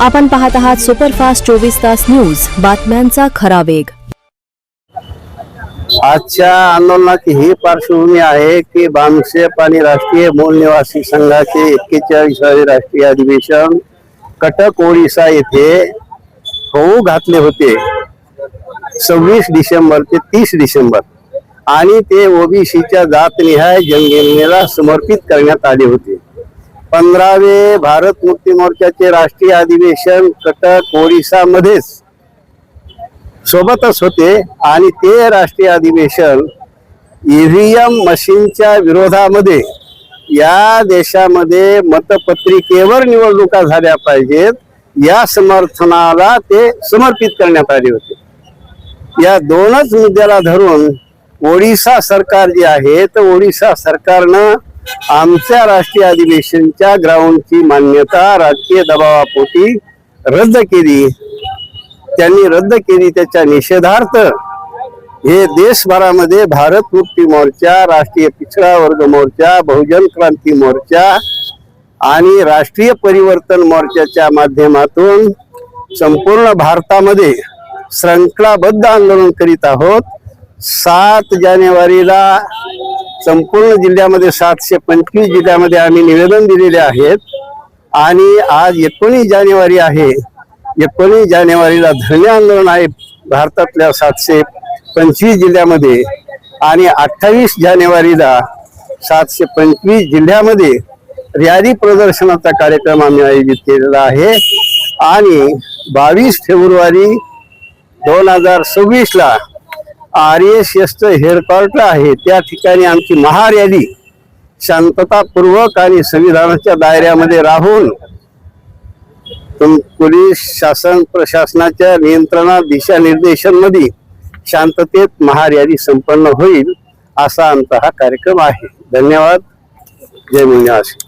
आपण पाहत आहात सुपरफास्ट चोवीस तास न्यूज. बातम्यांचा खरा वेग. आजच्या आंदोलनाची ही पार्श्वभूमी आहे की बामसेप आणि राष्ट्रीय मूल निवासी संघाचे एक्केचाळीसावे राष्ट्रीय अधिवेशन कटक ओडिसा येथे होऊ घातले होते. सव्वीस डिसेंबर ते तीस डिसेंबर. आणि ते ओबीसीच्या जातनिहाय जनगणनेला समर्पित करण्यात आले होते. पंधरावे भारत मुक्ती मोर्चाचे राष्ट्रीय अधिवेशन कटक ओडिसामध्येच सोबतच होते आणि ते राष्ट्रीय अधिवेशन ईव्हीएम मशीनच्या विरोधामध्ये या देशामध्ये मतपत्रिकेवर निवडणुका झाल्या पाहिजेत. या समर्थनाला ते समर्पित करण्यात आले होते. या दोनच मुद्द्याला धरून ओडिसा सरकार जे आहे तर ओडिसा सरकारनं आमच्या राष्ट्रीय अधिवेशनच्या ग्राउंडची मान्यता राजकीय दबावापोटी रद्द केली. त्यांनी रद्द केली त्याच्या निषेधार्थ. हे देशभरामध्ये भारत मुक्ती मोर्चा राष्ट्रीय पिछडा वर्ग मोर्चा बहुजन क्रांती मोर्चा आणि राष्ट्रीय परिवर्तन मोर्चाच्या माध्यमातून संपूर्ण भारतामध्ये श्रंखलाबद्ध आंदोलन करीत आहोत. सात जानेवारीला संपूर्ण जिल्ह्यामध्ये सातशे पंचवीस जिल्ह्यामध्ये आम्ही निवेदन दिलेले आहेत. आणि आज एकोणीस जानेवारी आहे. एकोणीस जानेवारीला धरणे आंदोलन आहे भारतातल्या सातशे पंचवीस जिल्ह्यामध्ये. आणि अठ्ठावीस जानेवारीला सातशे पंचवीस जिल्ह्यामध्ये रॅली प्रदर्शनाचा कार्यक्रम आम्ही आयोजित केलेला आहे. आणि बावीस फेब्रुवारी दोन हजार सव्वीसला ला आर एस एसचं हेडक्वार्टर आहे. त्या ठिकाणी आमची महारॅली शांततापूर्वक आणि संविधानाच्या दायऱ्यामध्ये राहून तुम- पोलीस शासन प्रशासनाच्या नियंत्रणा दिशानिर्देशांमध्ये शांततेत महारॅली संपन्न होईल असा आमचा हा कार्यक्रम आहे. धन्यवाद. जय मुनिवासी